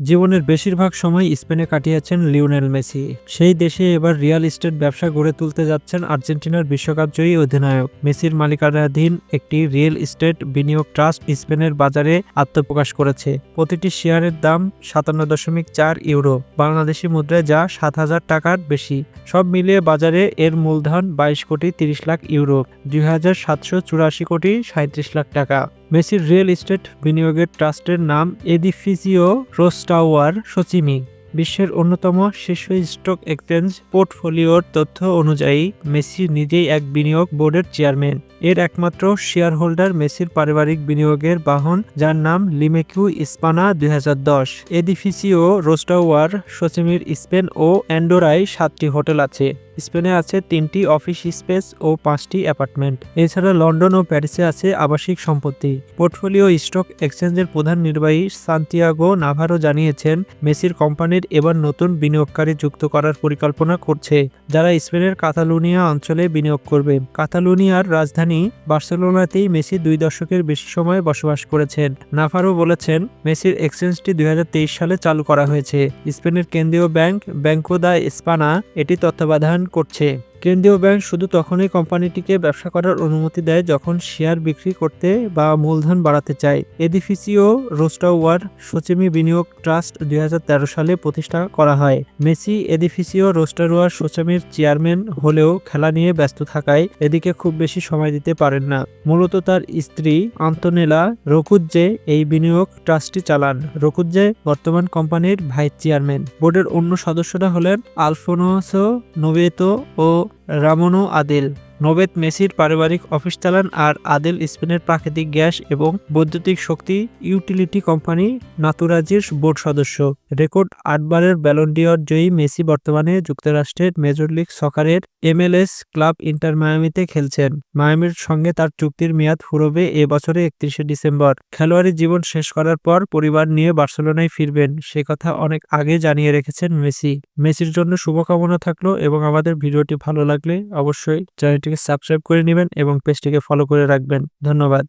জীবনের বেশিরভাগ সময় স্পেনে কাটিয়েছেন লিওনেল মেসি। সেই দেশে এবার রিয়েল এস্টেট ব্যবসা গড়ে তুলতে যাচ্ছেন আর্জেন্টিনার বিশ্বকাপ জয়ী অধিনায়ক। মেসির মালিকানাধীন একটি রিয়েল এস্টেট বিনিয়োগ ট্রাস্ট স্পেনের বাজারে আত্মপ্রকাশ করেছে। প্রতিটি শেয়ারের দাম সাতান্ন দশমিক চার ইউরো, বাংলাদেশি মুদ্রায় যা সাত হাজার টাকার বেশি। সব মিলিয়ে বাজারে এর মূলধন বাইশ কোটি তিরিশ লাখ ইউরো, দুই হাজার সাতশো চুরাশি কোটি সাঁত্রিশ লাখ টাকা। মেসির রিয়েল এস্টেট বিনিয়োগের ট্রাস্টের নাম এডিফিসিও রোস্টাওয়ার সচিমি বিশ্বের অন্যতম শীর্ষ স্টক এক্সচেঞ্জ পোর্টফোলিওর তথ্য অনুযায়ী, মেসি নিজেই এক বিনিয়োগ বোর্ডের চেয়ারম্যান। এর একমাত্র শেয়ার হোল্ডার মেসির পারিবারিক বিনিয়োগের বাহন, যার নাম লিমেকিউ ইস্পানা দুই হাজার দশ। এডিফিসিও রোস্টাওয়ার সচিমির স্পেন ও অ্যান্ডোরায় সাতটি হোটেল আছে। স্পেনে আছে তিনটি অফিস স্পেস ও পাঁচটি অ্যাপার্টমেন্ট। এছাড়া লন্ডন ও প্যারিসে আছে আবাসিক সম্পত্তি। পোর্টফোলিও স্টক এক্সচেঞ্জের প্রধান নির্বাহী সান্তিয়াগো নাভারো জানিয়েছেন, মেসির কোম্পানির এবার নতুন বিনিয়োগকারী যুক্ত করার পরিকল্পনা করছে, যারা স্পেনের কাতালুনিয়া অঞ্চলে বিনিয়োগ করবে। কাতালুনিয়ার রাজধানী বার্সেলোনাতেই মেসি দুই দশকের বেশি সময় বসবাস করেছেন। নাভারো বলেছেন, মেসির এক্সচেঞ্জটি দুই হাজার তেইশ সালে চালু করা হয়েছে। স্পেনের কেন্দ্রীয় ব্যাংক ব্যাংকো দা স্পানা এটি তত্ত্বাবধান করছে। কেন্দ্রীয় ব্যাংক শুধু তখনই কোম্পানিটিকে ব্যবসা করার অনুমতি দেয় যখন শেয়ার বিক্রি করতে বা মূলধন বাড়াতে চায়। এডিফিসিও রোস্টাওয়ার সচিমি বিনিয়োগ ট্রাস্ট দুই হাজার তেরো সালে প্রতিষ্ঠা করা হয়। মেসি, এডিফিসিও রোস্টারওয়ার সচিমির চেয়ারম্যান হলেও খেলা নিয়ে ব্যস্ত থাকায় এদিকে খুব বেশি সময় দিতে পারেন না। মূলত তার স্ত্রী আন্তনেলা রকুজ্জে এই বিনিয়োগ ট্রাস্টটি চালান। রকুজ্জে বর্তমান কোম্পানির ভাইস চেয়ারম্যান। বোর্ডের অন্য সদস্যরা হলেন আলফোনোসো নোবেতো ও রামোনো, আদিল, নোবেত মেসির পারিবারিক অফিস চালান আর আদিল স্পেনের প্রাকৃতিক গ্যাস এবং বৈদ্যুতিক শক্তি ইউটিলিটি কোম্পানি নাতুরাজির বোর্ড সদস্য। রেকর্ড আটবারের ব্যালন্ডিয়র জয়ী মেসি বর্তমানে যুক্তরাষ্ট্রের মেজর লিগ সকারের এমএলএস ক্লাব ইন্টার মায়ামিতে খেলছেন। মায়ামির সঙ্গে তার চুক্তির মেয়াদ ফুরবে এ বছরে একত্রিশে ডিসেম্বর। খেলোয়াড়ি জীবন শেষ করার পর পরিবার নিয়ে বার্সেলোনায় ফিরবেন। সে কথা অনেক আগে জানিয়ে রেখেছেন মেসি। মেসির জন্য শুভকামনা থাকল এবং আমাদের ভিডিওটি ভালো লাগলে অবশ্যই চ্যানেলটিকে সাবস্ক্রাইব করে নেবেন এবং পেজটিকে ফলো করে রাখবেন। ধন্যবাদ।